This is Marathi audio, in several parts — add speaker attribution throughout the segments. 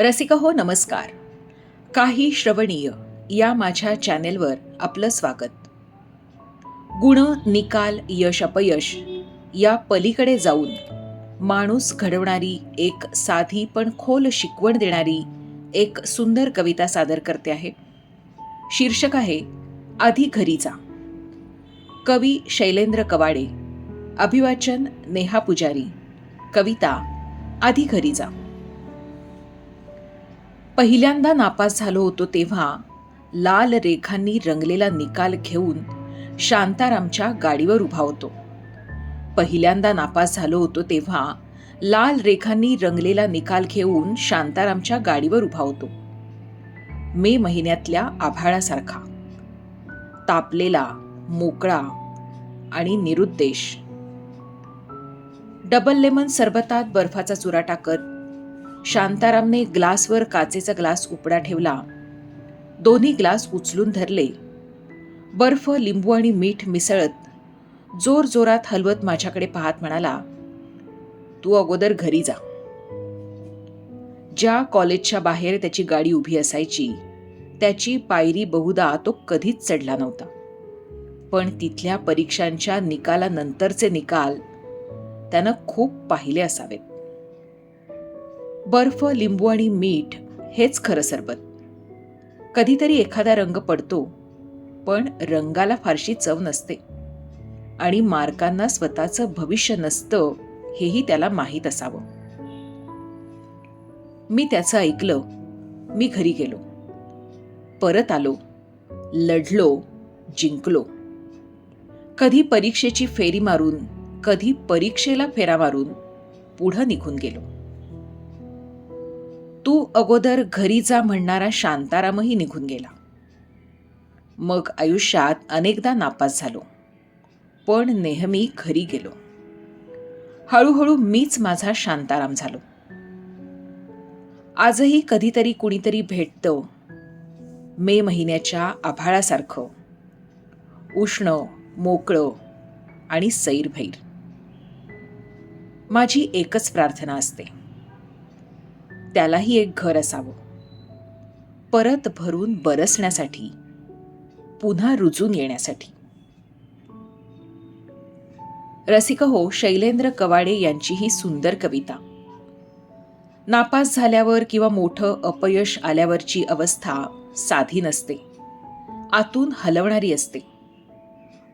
Speaker 1: रसिका हो नमस्कार. काही श्रवणीय या माझ्या चॅनेलवर आपलं स्वागत. गुण निकाल यश अपयश या पलीकडे जाऊन माणूस घडवणारी एक साधी पण खोल शिकवण देणारी एक सुंदर कविता सादर करते आहे. शीर्षक आहे आधी घरी जा. कवी शैलेंद्र कवाडे. अभिवाचन नेहा पुजारी. कविता आधी घरी जा. पहिल्यांदा नापास झालो होतो तेव्हा लाल रेखांनी रंगलेला निकाल घेऊन शांतारामच्या गाडीवर उभा होतो. पहिल्यांदा नापास झालो होतो तेव्हा लाल रेखांनी रंगलेला निकाल घेऊन शांतारामच्या गाडीवर उभा होतो. मे महिन्यातल्या आभाळासारखा. तापलेला मोकळा आणि निरुद्देश. डबल लेमन सरबतात बर्फाचा चुरा टाकत शांतारामने ग्लासवर काचेचा ग्लास उपडा ठेवला. दोन्ही ग्लास उचलून धरले. बर्फ लिंबू आणि मीठ मिसळत जोर जोरात हलवत माझ्याकडे पाहत म्हणाला तू अगोदर घरी जा. ज्या कॉलेजच्या बाहेर त्याची गाडी उभी असायची त्याची पायरी बहुधा तो कधीच चढला नव्हता. पण तिथल्या परीक्षांच्या निकालानंतरचे निकाल त्यानं खूप पाहिले असावेत. बर्फ लिंबू आणि मीठ हेच खरं सरबत. कधीतरी एखादा रंग पडतो पण रंगाला फारशी चव नसते. आणि मार्कांना स्वतःचं भविष्य नसतं हेही त्याला माहीत असावं. मी त्याचं ऐकलं मी घरी गेलो. परत आलो लढलो जिंकलो. कधी परीक्षेची फेरी मारून कधी परीक्षेला फेरा मारून पुढं निघून गेलो. तू अगोदर घरी जा म्हणणारा शांतारामही निघून गेला. मग आयुष्यात अनेकदा नापास झालो. पण नेहमी घरी गेलो. हळूहळू मीच माझा शांताराम झालो. आजही कधीतरी कुणीतरी भेटतं. मे महिन्याच्या आभाळासारखं. उष्ण मोकळं आणि सैरभैर. माझी एकच प्रार्थना असते. त्यालाही एक घर असावं. परत भरून बरसण्यासाठी पुन्हा रुजून येण्यासाठी. रसिक हो शैलेंद्र कवाडे यांची ही सुंदर कविता. नापास झाल्यावर किंवा मोठं अपयश आल्यावरची अवस्था साधी नसते. आतून हलवणारी असते.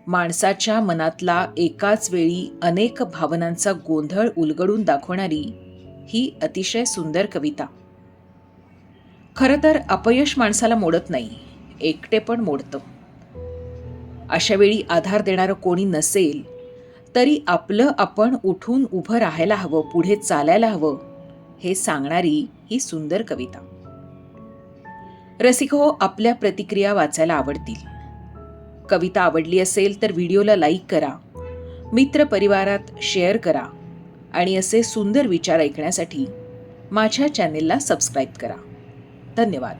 Speaker 1: माणसाच्या मनातला एकाच वेळी अनेक भावनांचा गोंधळ उलगडून दाखवणारी ही अतिशय सुंदर कविता. खरं तर अपयश माणसाला मोडत नाही एकटे पण मोडतं. अशा वेळी आधार देणारं कोणी नसेल तरी आपलं आपण उठून उभं राहायला हवं पुढे चालायला हवं हे सांगणारी ही सुंदर कविता. रसिको आपल्या प्रतिक्रिया वाचायला आवडतील. कविता आवडली असेल तर व्हिडिओला लाईक करा मित्रपरिवारात शेअर करा आणि असे सुंदर विचार ऐकण्यासाठी माझ्या चॅनेलला सबस्क्राईब करा. धन्यवाद.